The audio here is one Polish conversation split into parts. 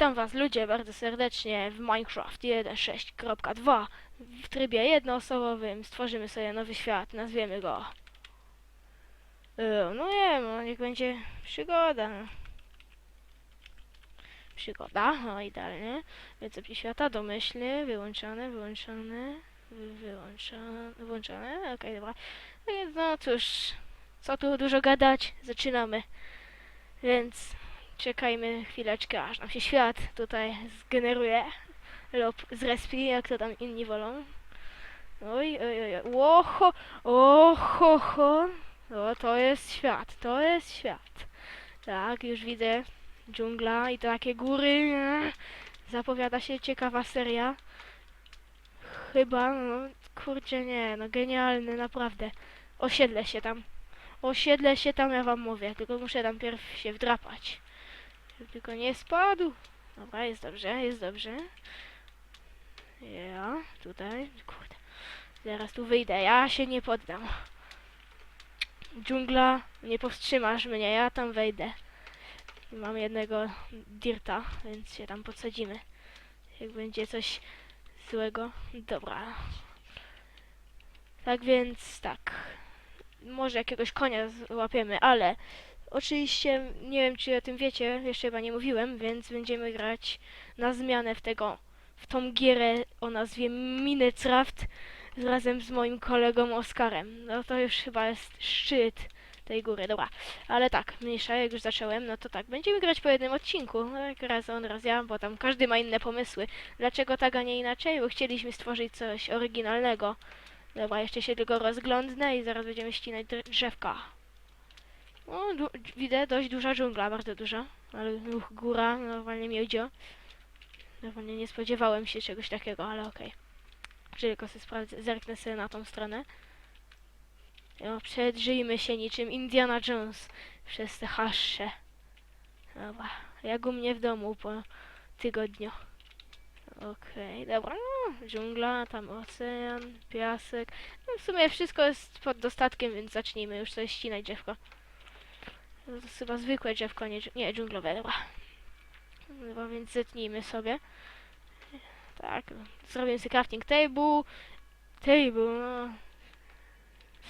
Witam was ludzie bardzo serdecznie w Minecraft 1.6.2 w trybie jednoosobowym stworzymy sobie nowy świat, nazwiemy go. E, no nie wiem, no niech będzie przygoda. Przygoda, no idealnie. Opis świata, domyślny, wyłączony, wyłączony wy- wyłączone, wyłączone, okej dobra. No no cóż co tu dużo gadać, zaczynamy. Więc Czekajmy chwileczkę, aż nam się świat tutaj zgeneruje lub zrespi, jak to tam inni wolą. Oj, oj, oj. Oho, oho, ho. O, to jest świat, to jest świat. Tak, już widzę dżungla i takie góry. Zapowiada się ciekawa seria. Chyba, no, kurczę, nie, no genialny, naprawdę. Osiedlę się tam. Osiedlę się tam, ja wam mówię, tylko muszę tam pierw się wdrapać. Tylko nie spadł. Dobra, jest dobrze, jest dobrze. Ja, tutaj, kurde. Zaraz tu wyjdę, ja się nie poddam. Dżungla, nie powstrzymasz mnie, ja tam wejdę. Mam jednego dirta, więc się tam podsadzimy. Jak będzie coś złego. Dobra. Tak więc, tak. Może jakiegoś konia złapiemy, ale Oczywiście, nie wiem czy o tym wiecie, jeszcze chyba nie mówiłem, więc będziemy grać na zmianę w tego, w tą gierę o nazwie Minecraft razem z moim kolegą Oskarem. No to już chyba jest szczyt tej góry, dobra. Ale tak, mniejsza, jak już zacząłem, no to tak, będziemy grać po jednym odcinku, no raz on, raz ja, bo tam każdy ma inne pomysły. Dlaczego tak, a nie inaczej? Bo chcieliśmy stworzyć coś oryginalnego. Dobra, jeszcze się tylko rozglądnę i zaraz będziemy ścinać dr- drzewka. O, du- widzę dość duża dżungla, bardzo duża. Ale uch, góra, normalnie miodzio. Normalnie nie spodziewałem się czegoś takiego, ale okej. Czyli Tylko sobie sprawdzę, zerknę sobie na tą stronę. No, przedrzyjmy się niczym Indiana Jones przez te haszcze. Dobra, jak u mnie w domu po tygodniu. Okej, dobra, no, dżungla, tam ocean, piasek. No, w sumie wszystko jest pod dostatkiem, więc zacznijmy już sobie ścinać drzewko. No to jest chyba zwykłe drzewko, nie, nie dżunglowe, dobra. Dobra, więc zetnijmy sobie. Tak, no. zrobię sobie crafting table. Table, no.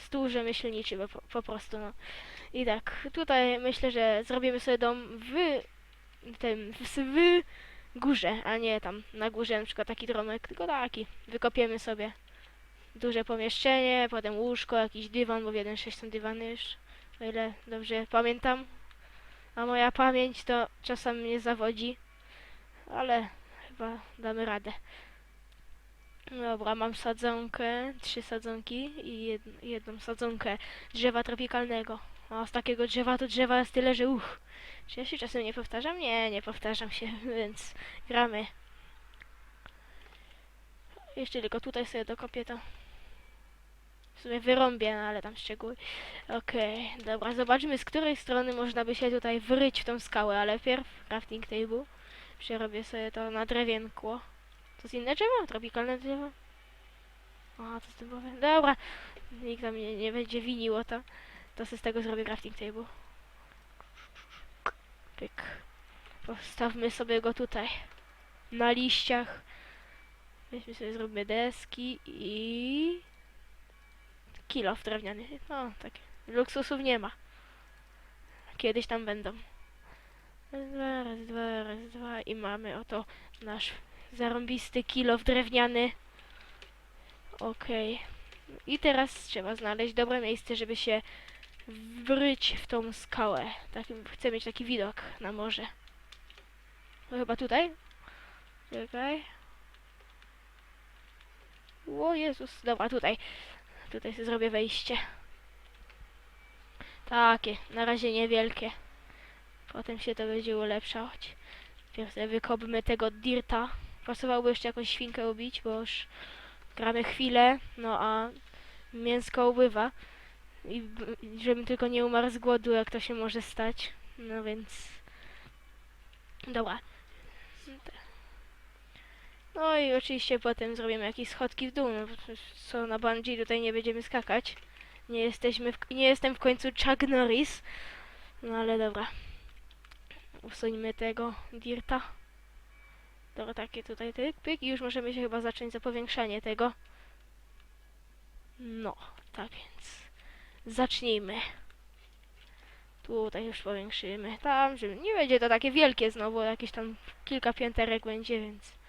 Stół rzemieślniczy po, po prostu, no. I tak, tutaj myślę, że zrobimy sobie dom w tym, w, w górze, a nie tam na górze na przykład taki domek, tylko taki. Wykopiemy sobie duże pomieszczenie, potem łóżko, jakiś dywan, bo w 1.6 są dywany już o ile dobrze pamiętam. A moja pamięć to czasem mnie zawodzi, ale chyba damy radę. Dobra, mam sadzonkę, trzy sadzonki i jed, jedną sadzonkę drzewa tropikalnego. A z takiego drzewa to drzewa jest tyle, że uch. Czy ja się czasem nie powtarzam? Nie, nie powtarzam się, więc gramy. Jeszcze tylko tutaj sobie dokopię to. W sumie wyrąbię, no ale tam szczegóły. Okej, dobra, zobaczmy z której strony można by się tutaj wryć w tą skałę, ale pierw crafting table. Przerobię sobie to na drewienko. To jest inne drzewo? Tropikalne drzewo? A, to tym powiem. Dobra, nikt tam nie, nie będzie winił o to. To sobie z tego zrobię crafting table. Pyk. Postawmy sobie go tutaj. Na liściach. Weźmy sobie, zróbmy deski i... Kilo w drewniany. No, tak. Luksusów nie ma. Kiedyś tam będą. Raz, dwa, raz, dwa, raz, dwa i mamy oto nasz zarąbisty kilo w drewniany. Okej. I teraz trzeba znaleźć dobre miejsce, żeby się wryć w tą skałę. Taki, chcę mieć taki widok na morze. No chyba tutaj? Czekaj. O Jezus, dobra, tutaj. Tutaj sobie zrobię wejście. Takie, na razie niewielkie. Potem się to będzie ulepszać. Pierw wykopmy tego dirta. Pasowałoby jeszcze jakąś świnkę ubić, bo już gramy chwilę, no a mięsko ubywa. I żebym tylko nie umarł z głodu, jak to się może stać. No więc... Dobra. No i oczywiście potem zrobimy jakieś schodki w dół, no co na bungee tutaj nie będziemy skakać. Nie jesteśmy w, nie jestem w końcu Chuck Norris. No ale dobra. Usuńmy tego dirta. Dobra, takie tutaj tyk, pyk i już możemy się chyba zacząć za powiększanie tego. No, tak więc zacznijmy. Tutaj już powiększymy. Tam, żeby nie będzie to takie wielkie znowu, jakieś tam kilka pięterek będzie, więc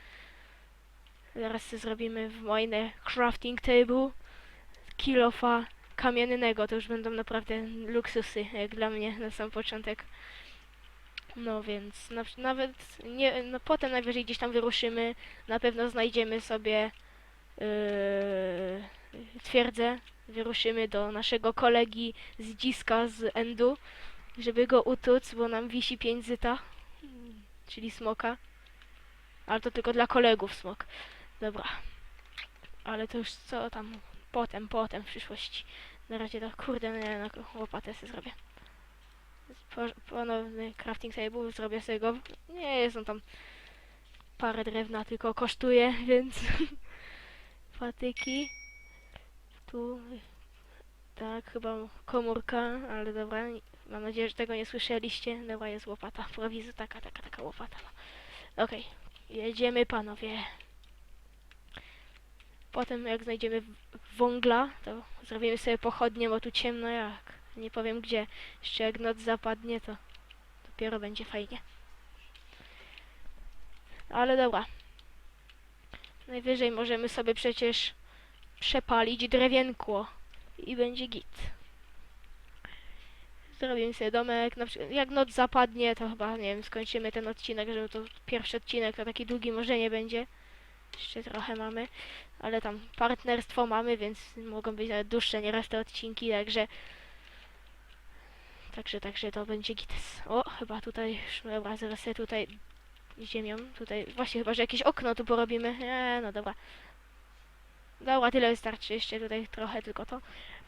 zaraz sobie zrobimy w wojnę crafting table kilofa kamiennego. To już będą naprawdę luksusy, jak dla mnie na sam początek. No więc na, nawet nie, no potem najwyżej gdzieś tam wyruszymy, na pewno znajdziemy sobie yy, twierdzę, wyruszymy do naszego kolegi z dziska z Endu, żeby go utuc, bo nam wisi 5 zyta, czyli smoka. Ale to tylko dla kolegów smok. Dobra. Ale to już co tam potem, potem w przyszłości. Na razie to kurde, nie, na łopatę sobie zrobię. Po, ponowny crafting table, zrobię sobie go. Nie jest on tam parę drewna, tylko kosztuje, więc patyki. Tu tak, chyba komórka, ale dobra, mam nadzieję, że tego nie słyszeliście. Dobra, jest łopata, prowizu, taka, taka, taka łopata. No. Okej, jedziemy panowie. Potem jak znajdziemy w- węgla, to zrobimy sobie pochodnie, bo tu ciemno jak. Nie powiem gdzie. Jeszcze jak noc zapadnie, to dopiero będzie fajnie. Ale dobra. Najwyżej możemy sobie przecież przepalić drewienko i będzie git. Zrobimy sobie domek, na przykład jak noc zapadnie, to chyba, nie wiem, skończymy ten odcinek, żeby to pierwszy odcinek, to taki długi może nie będzie. Jeszcze trochę mamy, ale tam partnerstwo mamy, więc mogą być nawet dłuższe nieraz te odcinki, także Także, także to będzie gites. O, chyba tutaj dobra, zaraz sobie tutaj ziemią, tutaj, właśnie chyba, że jakieś okno tu porobimy. Nie, no dobra. Dobra, tyle wystarczy, jeszcze tutaj trochę tylko to.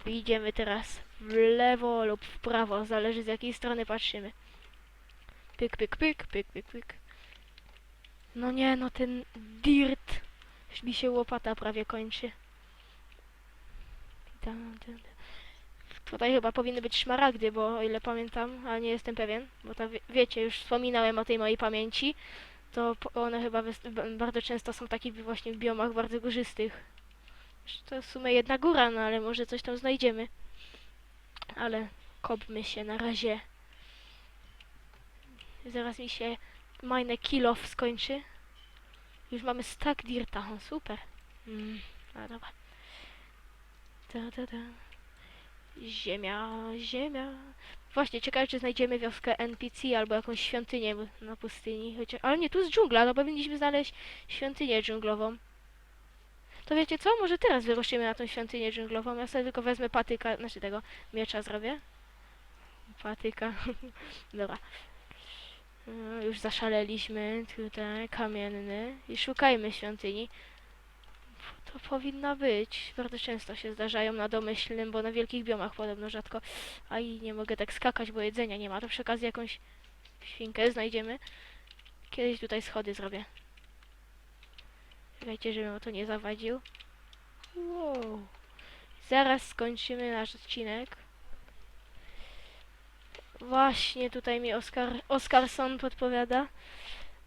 Idziemy teraz w lewo lub w prawo, zależy z jakiej strony patrzymy. Pyk, pyk, pyk, pyk, pyk, pyk. No nie, no ten dirt. Już mi się łopata prawie kończy. Tam, tam, tam. Tutaj chyba powinny być szmaragdy, bo o ile pamiętam, a nie jestem pewien, bo wie, wiecie, już wspominałem o tej mojej pamięci, to one chyba bardzo często są takie właśnie w biomach bardzo górzystych. To w sumie jedna góra, no ale może coś tam znajdziemy. Ale kopmy się na razie. Zaraz mi się mine kill off skończy. Już mamy stack dirta, o, super. Mm, no dobra. Ta, ta, ta. Ziemia, ziemia. Właśnie, ciekawe czy znajdziemy wioskę NPC albo jakąś świątynię na pustyni. Chociaż, ale nie, tu jest dżungla, no powinniśmy znaleźć świątynię dżunglową. To wiecie co? Może teraz wyruszymy na tą świątynię dżunglową. Ja sobie tylko wezmę patyka, znaczy tego miecza zrobię. Patyka. Dobra. No, już zaszaleliśmy. Tutaj kamienny. I szukajmy świątyni. To powinna być. Bardzo często się zdarzają na domyślnym, bo na wielkich biomach podobno rzadko. A i nie mogę tak skakać, bo jedzenia nie ma. To przy okazji jakąś świnkę znajdziemy. Kiedyś tutaj schody zrobię. Czekajcie, żebym o to nie zawadził. Wow. Zaraz skończymy nasz odcinek. Właśnie tutaj mi Oskar, Oskarson podpowiada.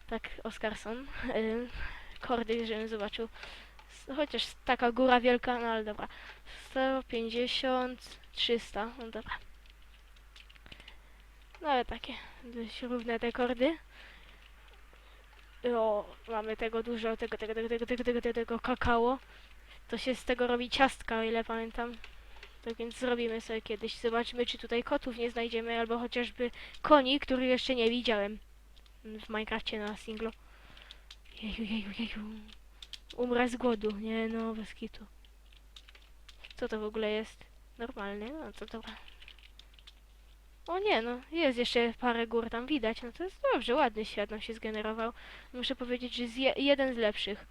Tak, Oskarson. Ym, Kordy, żebym zobaczył. Chociaż taka góra wielka, no ale dobra. 150, 300, no dobra. No ale takie dość równe te kordy. O, mamy tego dużo, tego, tego, tego, tego, tego, tego, tego, tego kakao. To się z tego robi ciastka, o ile pamiętam. Tak więc zrobimy sobie kiedyś. Zobaczmy, czy tutaj kotów nie znajdziemy, albo chociażby koni, których jeszcze nie widziałem w Minecrafcie na singlu. Jeju, jeju, jeju. Umrę z głodu. Nie no, bez kitu. Co to w ogóle jest? Normalny? No to dobra. O nie, no jest jeszcze parę gór tam widać. No to jest dobrze, ładny świat nam się zgenerował. Muszę powiedzieć, że jest je, jeden z lepszych.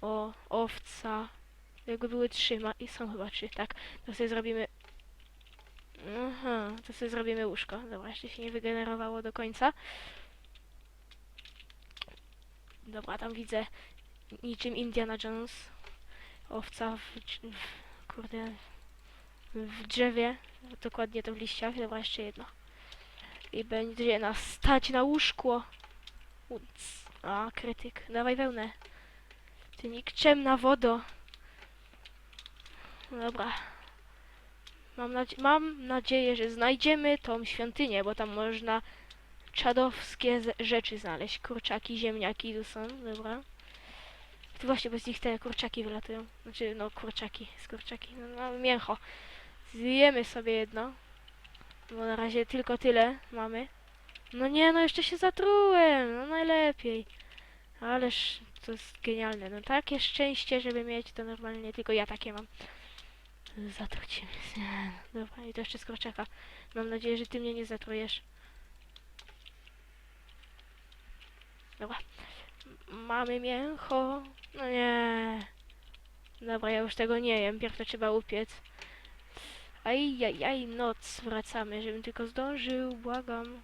O, owca. Jakby były trzy, ma, i są chyba trzy, tak. To sobie zrobimy... Aha, to sobie zrobimy łóżko. Dobra, jeszcze się nie wygenerowało do końca. Dobra, tam widzę niczym Indiana Jones. Owca w, w kurde, w drzewie. Dokładnie to w liściach. Dobra, jeszcze jedno. I będzie nas stać na łóżko. Uc. A, krytyk. Dawaj wełnę. Ty nikczemna wodo. Dobra. Mam, nadzie- mam nadzieję, że znajdziemy tą świątynię, bo tam można czadowskie rzeczy znaleźć. Kurczaki, ziemniaki tu są, dobra. Tu właśnie bez nich te kurczaki wylatują. Znaczy, no kurczaki, z kurczaki. No, no mięcho. Zjemy sobie jedno. Bo na razie tylko tyle mamy. No nie, no jeszcze się zatrułem. No najlepiej. Ależ to jest genialne. No takie szczęście, żeby mieć to normalnie. Tylko ja takie mam. Zatrucimy się. Dobra, i to jeszcze z kurczaka. Mam nadzieję, że ty mnie nie zatrujesz. Dobra. Mamy mięcho. No nie. Dobra, ja już tego nie jem. Pierw to trzeba upiec. Aj, aj, aj, noc. Wracamy, żebym tylko zdążył. Błagam.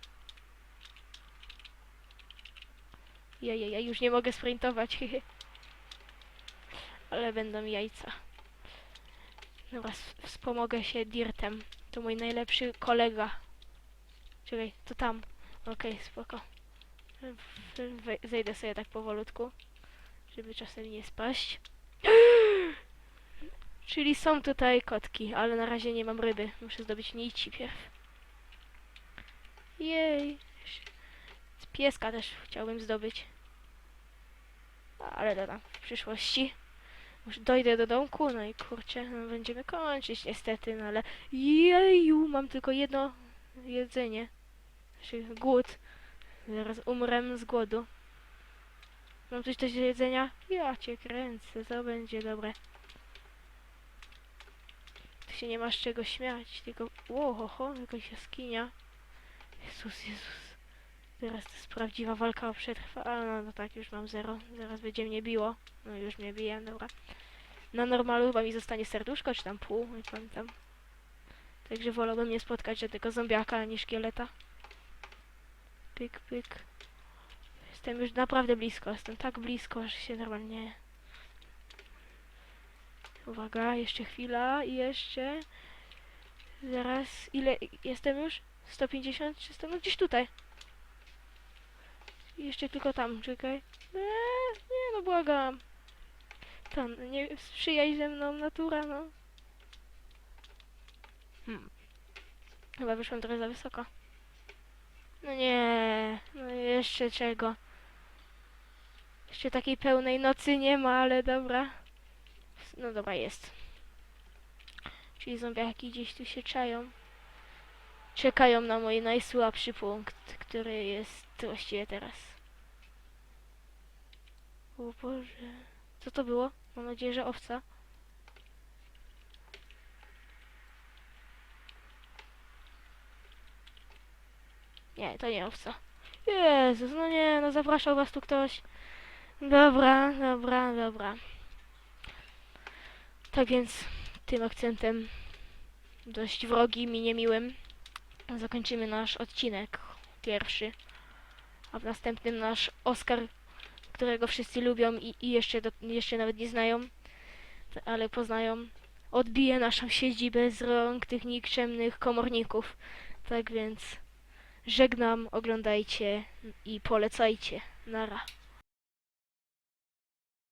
Ja, ja, ja już nie mogę sprintować. Ale będą jajca. Dobra, wspomogę się Dirtem. To mój najlepszy kolega. Czekaj, to tam. Okej, spoko. W- we- Zejdę sobie tak powolutku, żeby czasem nie spaść. Czyli są tutaj kotki, ale na razie nie mam ryby. Muszę zdobyć nici pierw. Jej. Pieska też chciałbym zdobyć. Ale dodam, w przyszłości. Już dojdę do domku, no i kurczę, no będziemy kończyć niestety, no ale jeju, mam tylko jedno jedzenie. Znaczy głód. Zaraz umrę z głodu. Mam coś do jedzenia? Ja cię kręcę, to będzie dobre. Tu się nie masz czego śmiać, tylko... Ło, ho, ho, jakaś jaskinia. Jezus, Jezus. Teraz to jest prawdziwa walka o przetrwanie. No, no tak, już mam zero. Zaraz będzie mnie biło. No już mnie bije, dobra. Na normalu chyba mi zostanie serduszko, czy tam pół, nie pamiętam. Także wolałbym nie spotkać żadnego zombiaka niż szkieleta. Pyk, pyk. Jestem już naprawdę blisko, jestem tak blisko, że się normalnie... Uwaga, jeszcze chwila i jeszcze... Zaraz, ile jestem już? 150, 300, no gdzieś tutaj. Jeszcze tylko tam, czekaj. Eee, nie no, błagam. Tam, nie sprzyjaj ze mną, natura, no. Hmm. Chyba wyszłam trochę za wysoko. No nie, no jeszcze czego. Jeszcze takiej pełnej nocy nie ma, ale dobra. No dobra, jest. Czyli zombiaki gdzieś tu się czają. Czekają na mój najsłabszy punkt, który jest właściwie teraz. O Boże. Co to było? Mam nadzieję, że owca. Nie, to nie owca. Jezus, no nie, no zapraszał was tu ktoś. Dobra, dobra, dobra. Tak więc tym akcentem dość wrogim i niemiłym zakończymy nasz odcinek pierwszy. A w następnym nasz Oscar, którego wszyscy lubią i, i jeszcze, do, jeszcze nawet nie znają, ale poznają, odbije naszą siedzibę z rąk tych nikczemnych komorników. Tak więc żegnam, oglądajcie i polecajcie. Nara.